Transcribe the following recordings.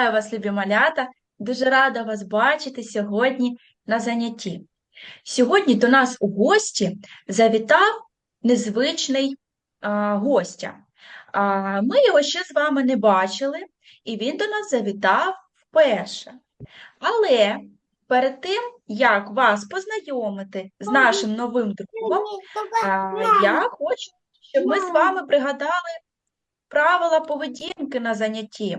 Вітаю вас, любі малята! Дуже рада вас бачити сьогодні на занятті. Сьогодні до нас у гості завітав незвичний а, гостя. А, ми його ще з вами не бачили, і він до нас завітав вперше. Але перед тим, як вас познайомити з нашим новим другом, а, я хочу, щоб ми з вами пригадали правила поведінки на занятті.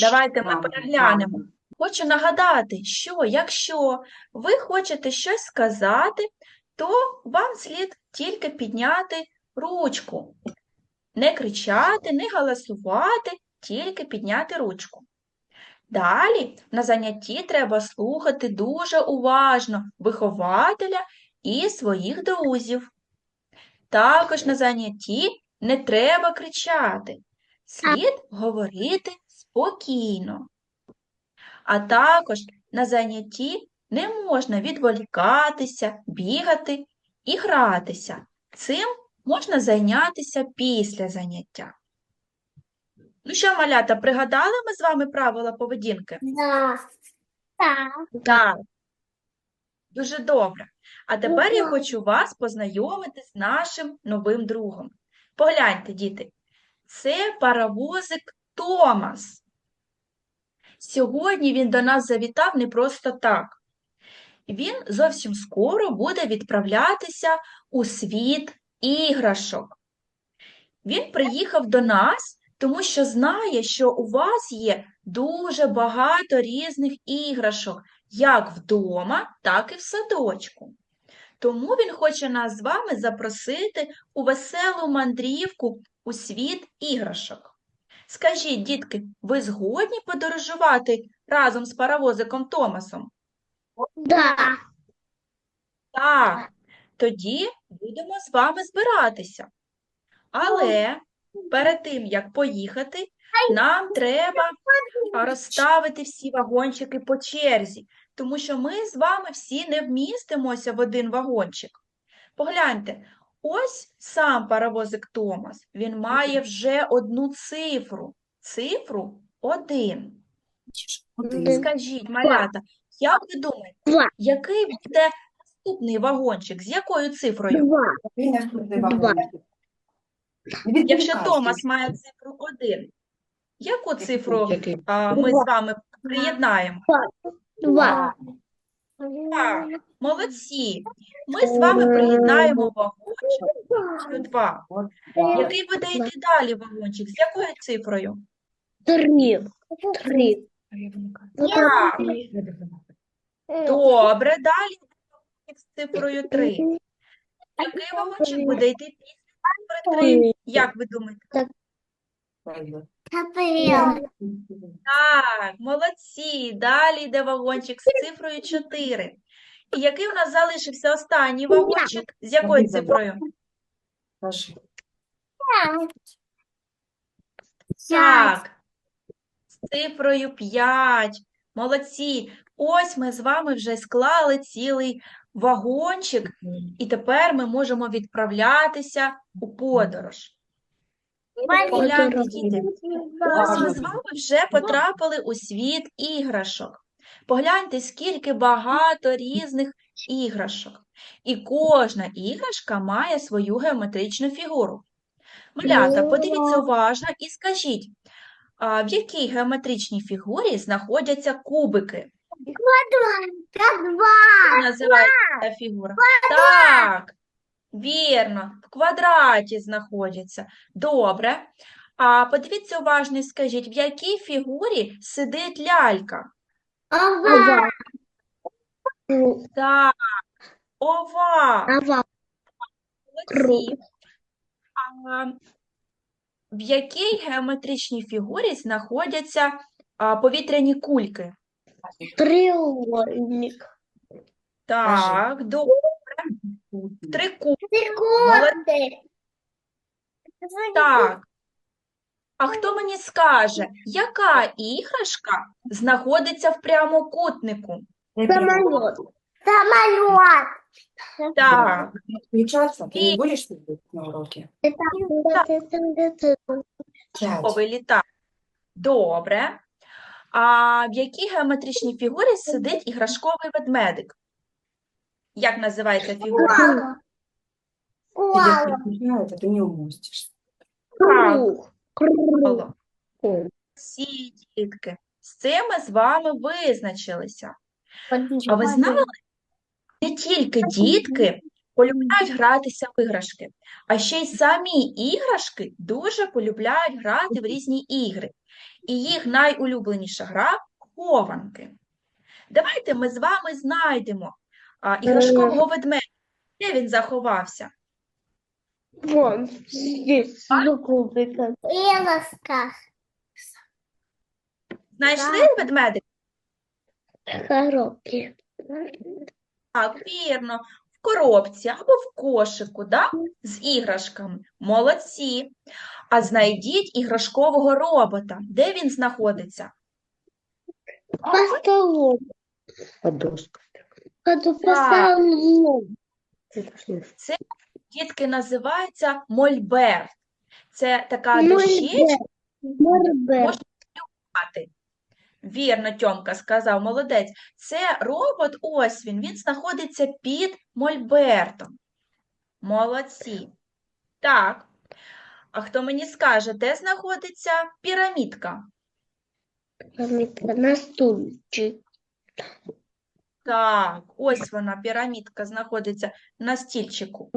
Давайте ми переглянемо. Хочу нагадати, що якщо ви хочете щось сказати, то вам слід тільки підняти ручку. Не кричати, не галасувати, тільки підняти ручку. Далі на занятті треба слухати дуже уважно вихователя і своїх друзів. Також на занятті не треба кричати. Слід говорити спокійно. А також на занятті не можна відволікатися, бігати і гратися. Цим можна зайнятися після заняття. Ну що, малята, пригадали ми з вами правила поведінки? Да. Так. Так. Дуже добре. А тепер я хочу вас познайомити з нашим новим другом. Погляньте, діти, це паровозик Томас. Сьогодні він до нас завітав не просто так. Він зовсім скоро буде відправлятися у світ іграшок. Він приїхав до нас, тому що знає, що у вас є дуже багато різних іграшок, як вдома, так і в садочку. Тому він хоче нас з вами запросити у веселу мандрівку у світ іграшок. Скажіть, дітки, ви згодні подорожувати разом з паровозиком Томасом? Да. Так, тоді будемо з вами збиратися. Але перед тим, як поїхати, нам треба розставити всі вагончики по черзі, тому що ми з вами всі не вмістимося в один вагончик. Погляньте, ось сам паровозик Томас, він має вже одну цифру, цифру один. Один. Скажіть, малята, як ви думаєте, Два. який буде наступний вагончик? З якою цифрою? Два. Якщо Томас має цифру 1, яку цифру а, ми з вами приєднаємо? Два. Так, молодці. Ми з вами приєднаємо вагончик 2. Який буде йти далі вагончик? З якою цифрою? Три. Три. Так, добре, далі вагончик з цифрою 3. Який вагончик буде йти після цифри 3? Як ви думаєте? Так, молодці. Далі йде вагончик з цифрою 4. І який у нас залишився останній вагончик? З якою цифрою? Так, з цифрою 5. Молодці. Ось ми з вами вже склали цілий вагончик, і тепер ми можемо відправлятися у подорож. Погляньте, діти, ось ми з вами вже потрапили у світ іграшок. Погляньте, скільки багато різних іграшок. І кожна іграшка має свою геометричну фігуру. Малята, подивіться уважно і скажіть, а в якій геометричній фігурі знаходяться кубики? Як називається фігура? Так, вірно, в квадраті знаходяться. Добре. А подивіться уважно і скажіть, в якій фігурі сидить лялька? Ова. Так, ова. Ова. Молодці. А в якій геометричній фігурі знаходяться а, повітряні кульки? Треугольник. Так, добре. Трикутник. Секунды. Так. А хто мені скаже, яка іграшка знаходиться в прямокутнику? Самолет. Самолет. Так, Включаться, ты И- не сидеть на уроке? повилітає. Добре. А в якій геометричній фігурі сидить іграшковий ведмедик? Як називається фігура? Если приезжают, не умостишь. Круг. Круг. Всі дітки. З цим ми з вами визначилися. А ви знали, не тільки дітки полюбляють гратися в іграшки, а ще й самі іграшки дуже полюбляють грати в різні ігри. І їх найулюбленіша гра хованки. Давайте ми з вами знайдемо а, іграшкового ведмедя. Де він заховався? Вон, здесь, кубиком. Елоска. Знайшли Так. ведмедик? Коробки. Так, вірно, в коробці або в кошику, да? З іграшками. Молодці. А знайдіть іграшкового робота. Де він знаходиться? По столу. Подушка. Ходу по Так. столу. Це, дітки, називається мольберт. Це така дощечка. Можна малювати. Вірно, Тьомка сказав, молодець. Це робот, ось він, він знаходиться під мольбертом. Молодці. Так. А хто мені скаже, де знаходиться пірамідка? Памятка на стульчик. Так, ось вона, пірамідка, знаходиться на стільчику.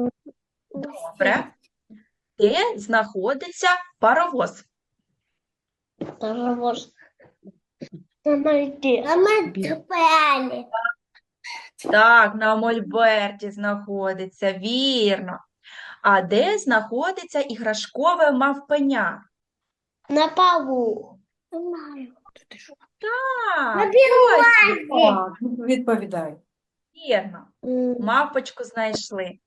Добре. Де знаходиться паровоз? Паровоз. Помоги. А мы цепляли. Так, на мольберті знаходиться, вірно. А де знаходиться іграшкове мавпеня? На полу. Так, На ось Так, відповідай. вірно. Мавпочку знайшли.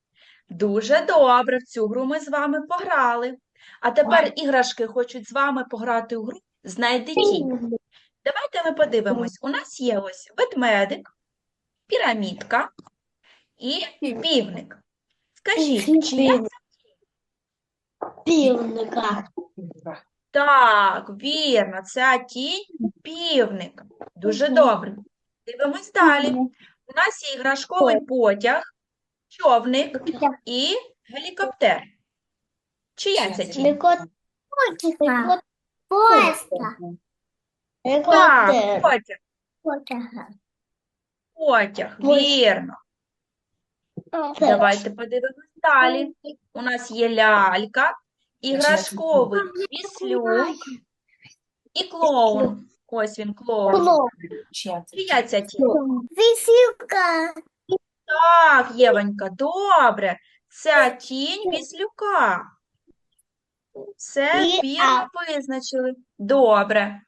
Дуже добре, в цю гру ми з вами пограли. А тепер іграшки хочуть з вами пограти у гру «Знайди тінь». Давайте ми подивимось. У нас є ось ведмедик, пірамідка і півник. Скажіть, чия Півник. Пивника. Так, вірно, ця тінь півник. Дуже добре. Дивимось далі. У нас є іграшковий потяг, човник і гелікоптер. Чия ця тінь? Легко. Так, потяг, потяг, вірно. Давайте подивимось далі. У нас є лялька, іграшковий віслюк і клоун. Ось він, клоун. Чия це? Чия ця тінь? Висилка. Так, Євонька, добре. Ця тінь віслюка. Це вірно визначили. Добре.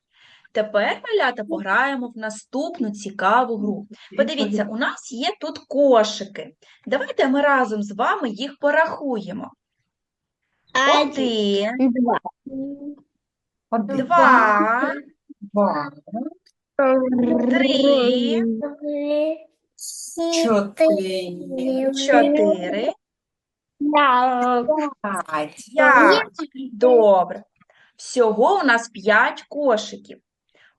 Тепер, малята, пограємо в наступну цікаву гру. Подивіться, у нас є тут кошики. Давайте ми разом з вами їх порахуємо. Один. Два. Два, два, три, чотири, чотири, п'ять. п'ять. Добре. Всього у нас п'ять кошиків.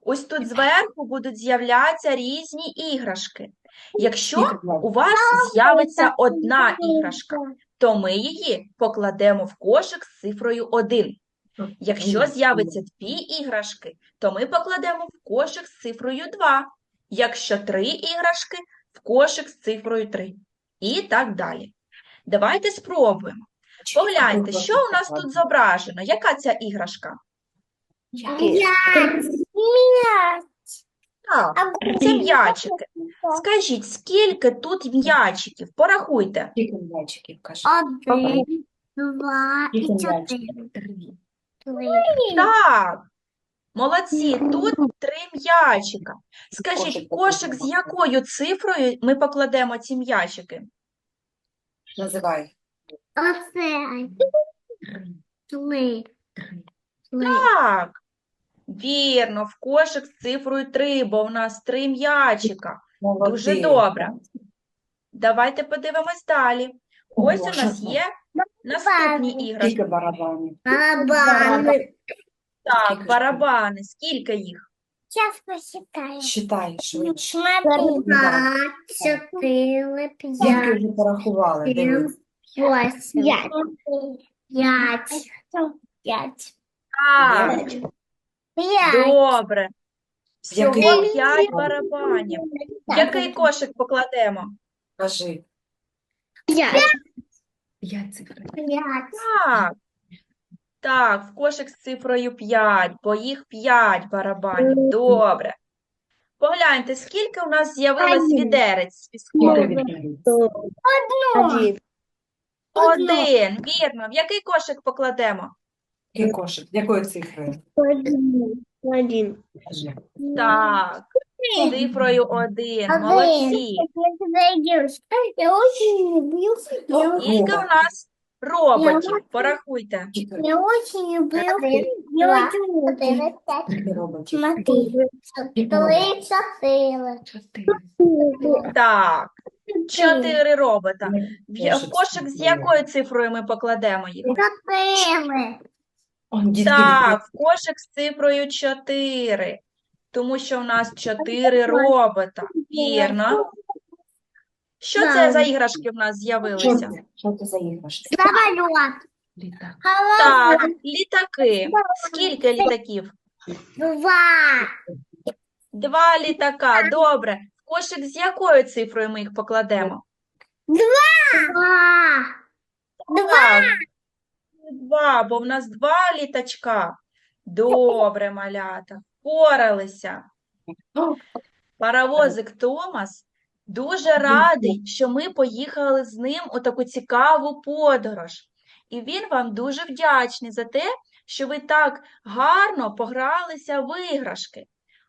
Ось тут зверху будуть з'являтися різні іграшки. Якщо у вас з'явиться одна іграшка, то ми її покладемо в кошик з цифрою 1. Якщо з'явиться дві іграшки, то ми покладемо в кошик з цифрою 2. Якщо три іграшки, в кошик з цифрою 3. І так далі. Давайте спробуємо. Погляньте, що у нас тут зображено? Яка ця іграшка? Так, це м'ячики. Скажіть, скільки тут м'ячиків? Порахуйте. Скільки м'ячиків, кажи? Один, два і чотири. Так, молодці, тут три м'ячика. Скажіть, Кошик кошик з якою цифрою ми покладемо ці м'ячики? Називай. Оце. Три. Три. Так, вірно, в кошик з цифрою 3, бо в нас три м'ячика. Дуже добре. Давайте подивимось далі. Ось у нас є наступні іграшки. Скільки барабанів? Барабани. Так, Скільки барабани. Скільки їх? Сейчас посчитаю. Считай швидше. Два, четыре, Скільки пять, вже порахували? Дивись. восемь, пять, пять, Так, пять. добре. Всього Який? п'ять барабанів. Який кошик покладемо? Кажи. Пять. П'ять цифр. Пять. Так. Так, в кошик з цифрою 5, бо їх 5 барабанів. Добре. Погляньте, скільки у нас з'явилось Один. відерець з піском? Один. Один. Вірно. В який кошик покладемо? Який кошик? З якою цифрою? Один. Один. Кажи. Так, з цифрою Один. Молодці. Я очень люблю. Я, Скільки у нас роботів? Порахуйте. Скільки я очень люблю уроки. скільки роботів? Смотри. Три, чотири. Чотири. Так, чотири робота. В я- в Кошик з якою цифрою ми покладемо їх? Чотири. Дітки, Так, в кошик з цифрою 4, тому що у нас 4 робота. Вірно. Що це за іграшки в нас Що з'явилися? це? Що це за іграшки? Літак. Так, літаки. Скільки літаків? Два. Два літака. Добре. В кошик з якою цифрою ми їх покладемо? Два. Так, Два, бо в нас два літачка. Добре, малята, впоралися. Паровозик Томас дуже радий, що ми поїхали з ним у таку цікаву подорож. І він вам дуже вдячний за те, що ви так гарно погралися в іграшки.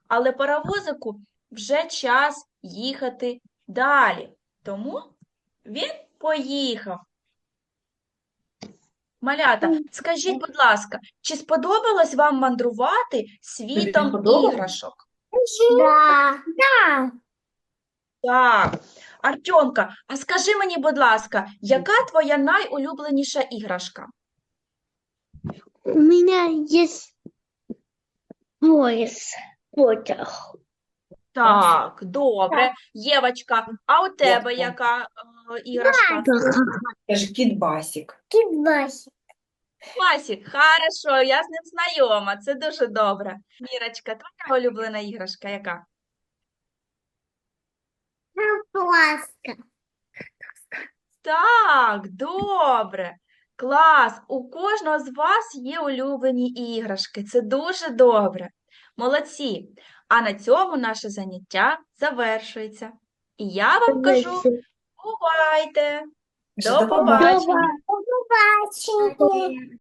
Але паровозику вже час їхати далі. Тому він поїхав. Малята, скажіть, будь ласка, чи сподобалось вам мандрувати світом іграшок? Да. Да. Так. Артемка, а скажи мені, будь ласка, яка твоя найулюбленіша іграшка? У меня есть пояс. Потяг. Так, добре. Євочка, а у тебе яка е, іграшка? Каже, кіт Басік. Кидбасик. Васік, хорошо, я з ним знайома, це дуже добре. Мірочка, твоя улюблена іграшка яка? Пласка. Так, добре. Клас. У кожного з вас є улюблені іграшки. Це дуже добре. Молодці. А на цьому наше заняття завершується. І я вам кажу, бувайте. До побачення. До Побачення.